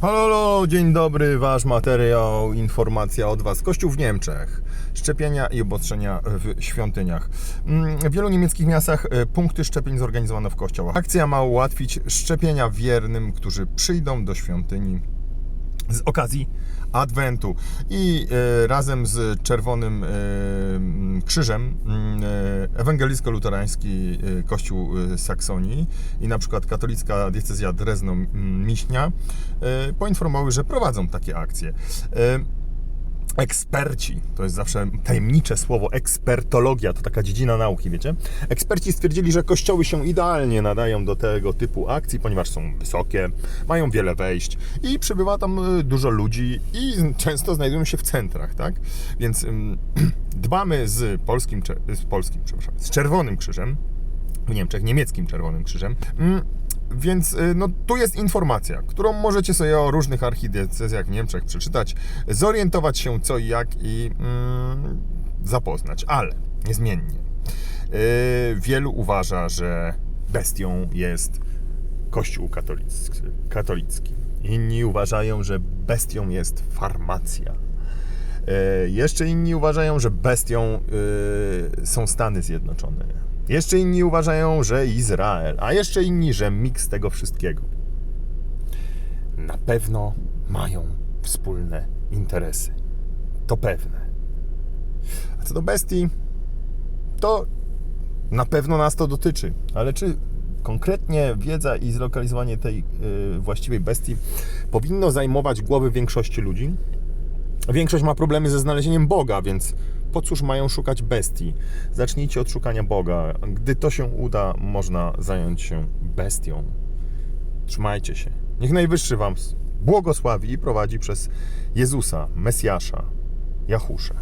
Halo, halo, dzień dobry, wasz materiał, informacja od was. Kościół w Niemczech. Szczepienia i obostrzenia w świątyniach. Mm, W wielu niemieckich miastach e, punkty szczepień zorganizowano w kościołach. Akcja ma ułatwić szczepienia wiernym, którzy przyjdą do świątyni z okazji Adwentu i e, razem z Czerwonym e, Krzyżem e, ewangelicko-luterański Kościół Saksonii i na przykład katolicka diecezja Drezno-Miśnia poinformowały, że prowadzą takie akcje. Eksperci, to jest zawsze tajemnicze słowo, ekspertologia, to taka dziedzina nauki, wiecie? Eksperci stwierdzili, że kościoły się idealnie nadają do tego typu akcji, ponieważ są wysokie, mają wiele wejść i przybywa tam y, dużo ludzi i często znajdują się w centrach, tak? Więc dbamy z polskim, z polskim, przepraszam, z Czerwonym Krzyżem, w Niemczech, niemieckim Czerwonym Krzyżem. Więc y, no, tu jest informacja, którą możecie sobie o różnych archidiecezjach w Niemczech przeczytać, zorientować się co i jak i mm, zapoznać, ale niezmiennie. y, wielu uważa, że bestią jest Kościół katolicki, katolicki. Inni uważają, że bestią jest farmacja. E, Jeszcze inni uważają, że bestią y, są Stany Zjednoczone. Jeszcze inni uważają, że Izrael, a jeszcze inni, że miks tego wszystkiego. Na pewno mają wspólne interesy. To pewne. A co do bestii, to na pewno nas to dotyczy, ale czy konkretnie wiedza i zlokalizowanie tej y, właściwej bestii powinno zajmować głowy większości ludzi? Większość ma problemy ze znalezieniem Boga, więc po cóż mają szukać bestii? Zacznijcie od szukania Boga. Gdy to się uda, można zająć się bestią. Trzymajcie się. Niech Najwyższy Wam błogosławi i prowadzi przez Jezusa, Mesjasza, Jachuszę.